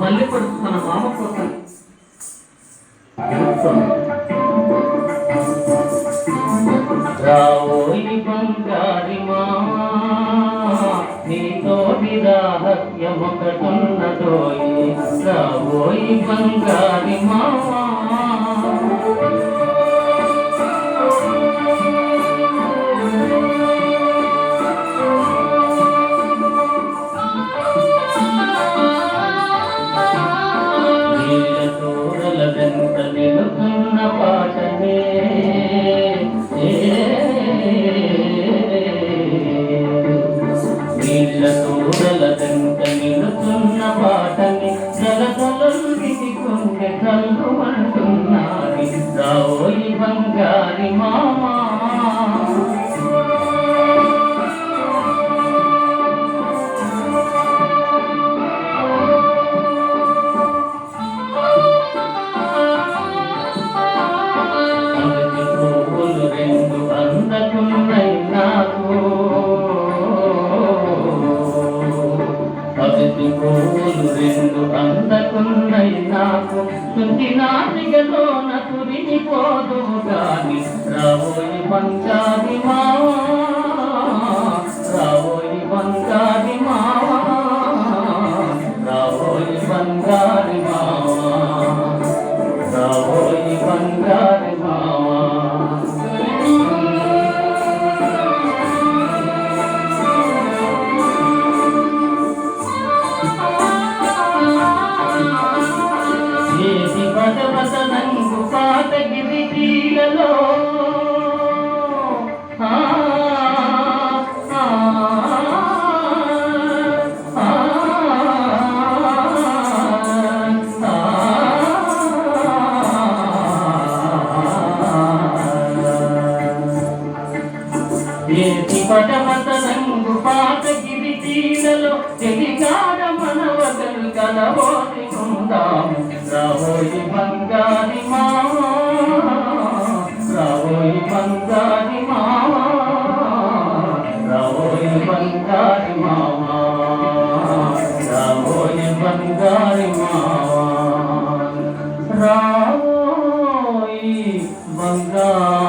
మళ్ళీ పడుతు తన మామ కోసం రావోయి బంగారి మామా నీతో విరాహత్యమొకటున్నదోయి రావోయి బంగారి మామా బంగారి మామా. మొదటి పువ్వులు రెండు అందకున్నై నాకు మొదటి నాటికలో నకురిని పోదు నాకు గాని రావోయి పంచాది మావో నంగు పాతగిరి తీలలో ఆ, ఆ, ఆ, తెలిగాడ మనవగలు కలవోని ఉందాము రావోయి Bangari Mama, Ravoi Bangari Mama, Ravoi Bangari Mama.